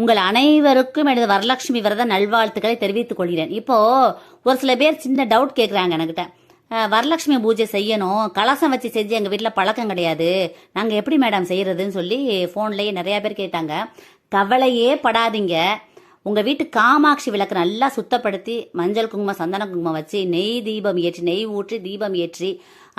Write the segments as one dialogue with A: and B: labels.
A: உங்கள் அனைவருக்கும் எனது வரலட்சுமி விரத நல்வாழ்த்துக்களை தெரிவித்துக் கொள்கிறேன். இப்போ ஒரு சில பேர் சின்ன டவுட் கேட்குறாங்க என்கிட்ட. வரலட்சுமி பூஜை செய்யணும். கலசம் வச்சு செஞ்சு எங்கள் வீட்டில் பழக்கம் கிடையாது. நாங்கள் எப்படி மேடம் செய்யறதுன்னு சொல்லி ஃபோன்லேயே நிறையா பேர் கேட்டாங்க. கவலையே படாதீங்க. உங்கள் வீட்டு காமாட்சி விளக்கு நல்லா சுத்தப்படுத்தி மஞ்சள் குங்குமம் சந்தன குங்குமம் வச்சு நெய் தீபம் ஏற்றி நெய் ஊற்றி தீபம் ஏற்றி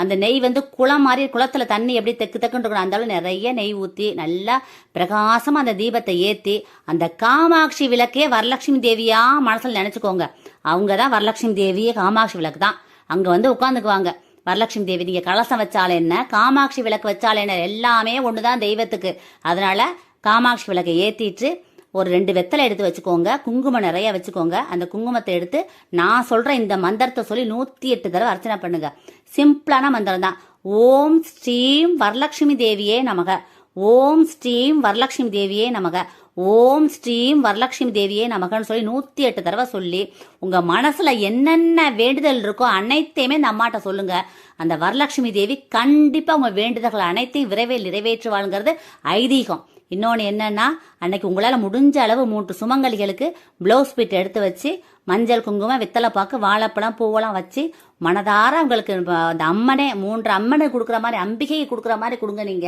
A: அந்த நெய் வந்து குளம் மாதிரி குளத்துல தண்ணி எப்படி தெக்கு தெக்குன்னு இருக்கணும் அந்த அளவு நிறைய நெய் ஊற்றி நல்லா பிரகாசமாக அந்த தீபத்தை ஏற்றி அந்த காமாட்சி விளக்கே வரலட்சுமி தேவியா மனசில் நினச்சிக்கோங்க. அவங்க தான் வரலட்சுமி தேவியே காமாட்சி விளக்கு தான். அங்கே வந்து உட்காந்துக்குவாங்க. வரலட்சுமி தேவி நீங்க கலசம் வச்சாலே என்ன? காமாட்சி விளக்கு வச்சால் என்ன? எல்லாமே ஒண்ணுதான் தெய்வத்துக்கு. அதனால காமாட்சி விளக்கை ஏத்திட்டு ஒரு ரெண்டு வெத்தலை எடுத்து வச்சுக்கோங்க. குங்குமம் நிறைய வச்சுக்கோங்க. அந்த குங்குமத்தை எடுத்து நான் சொல்ற இந்த மந்திரத்தை சொல்லி நூத்தி எட்டு தடவை அர்ச்சனை பண்ணுங்க. சிம்பிளான மந்திரம் தான். ஓம் ஸ்ரீம் வரலட்சுமி தேவியே நமக. ஓம் ஸ்ரீம் வரலட்சுமி தேவியே நமக. ஓம் ஸ்ரீம் வரலட்சுமி தேவியே நமகன்னு சொல்லி நூத்தி எட்டு தடவை சொல்லி உங்க மனசுல என்னென்ன வேண்டுதல் இருக்கோ அனைத்தையுமே இந்த அம்மாட்ட சொல்லுங்க. அந்த வரலட்சுமி தேவி கண்டிப்பா உங்க வேண்டுதல்கள் அனைத்தையும் விரைவில் நிறைவேற்றுவாளுங்கிறது ஐதீகம். இன்னொன்று என்னன்னா அன்னைக்கு உங்களால் முடிஞ்ச அளவு மூன்று சுமங்கலிகளுக்கு ப்ளவுஸ் பீட் எடுத்து வச்சு மஞ்சள் குங்குமம் வெத்தலை பாக்கு வாழைப்பழம் பூவெல்லாம் வச்சு மனதார உங்களுக்கு அந்த அம்மனே மூன்று அம்மனை கொடுக்குற மாதிரி அம்பிகையை கொடுக்குற மாதிரி கொடுங்க நீங்க.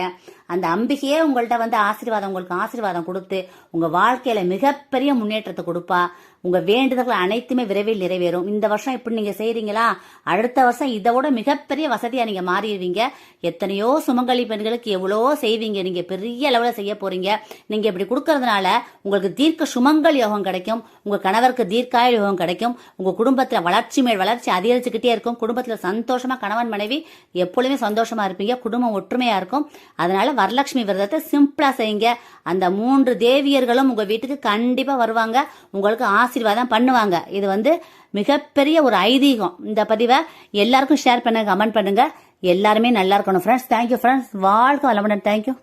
A: அந்த அம்பிகையே உங்கள்கிட்ட வந்து ஆசீர்வாதம் உங்களுக்கு ஆசீர்வாதம் கொடுத்து உங்க வாழ்க்கையில மிகப்பெரிய முன்னேற்றத்தை கொடுப்பா. உங்க வேண்டுதல்கள் அனைத்துமே விரைவில் நிறைவேறும். இந்த வருஷம் இப்படி நீங்க செய்கிறீங்களா அடுத்த வருஷம் இதை விட மிகப்பெரிய வசதியா நீங்க மாறிடுவீங்க. எத்தனையோ சுமங்கலி பெண்களுக்கு எவ்வளோ செய்வீங்க? நீங்க பெரிய அளவில் செய்ய போறீங்க. நீங்க இப்படி கொடுக்கறதுனால உங்களுக்கு தீர்க்க சுமங்கல் யோகம் கிடைக்கும். உங்க கணவருக்கு தீர்க்காய யோகம் கிடைக்கும். உங்க குடும்பத்துல வளர்ச்சி மேல் வளர்ச்சி அதிகரிச்சுக்கிட்டே இருக்கும். குடும்பத்துல சந்தோஷமா கணவன் மனைவி எப்பொழுதுமே சந்தோஷமா இருப்பீங்க. குடும்பம் ஒற்றுமையா இருக்கும். அதனால வரலட்சுமி விரதத்தை சிம்பிளா செய்யுங்க. அந்த மூன்று தேவியர்களும் உங்க வீட்டுக்கு கண்டிப்பா வருவாங்க. உங்களுக்கு ஆசீர்வாதம் பண்ணுவாங்க. இது வந்து மிகப்பெரிய ஒரு ஐதீகம். இந்த பதிவை எல்லாருக்கும் ஷேர் பண்ணுங்க கமெண்ட் பண்ணுங்க. எல்லாருமே நல்லா இருக்கணும் ஃப்ரெண்ட்ஸ் தேங்க்யூ ஃப்ரெண்ட்ஸ் வாழ்க்கை வளமுடன். தேங்க்யூ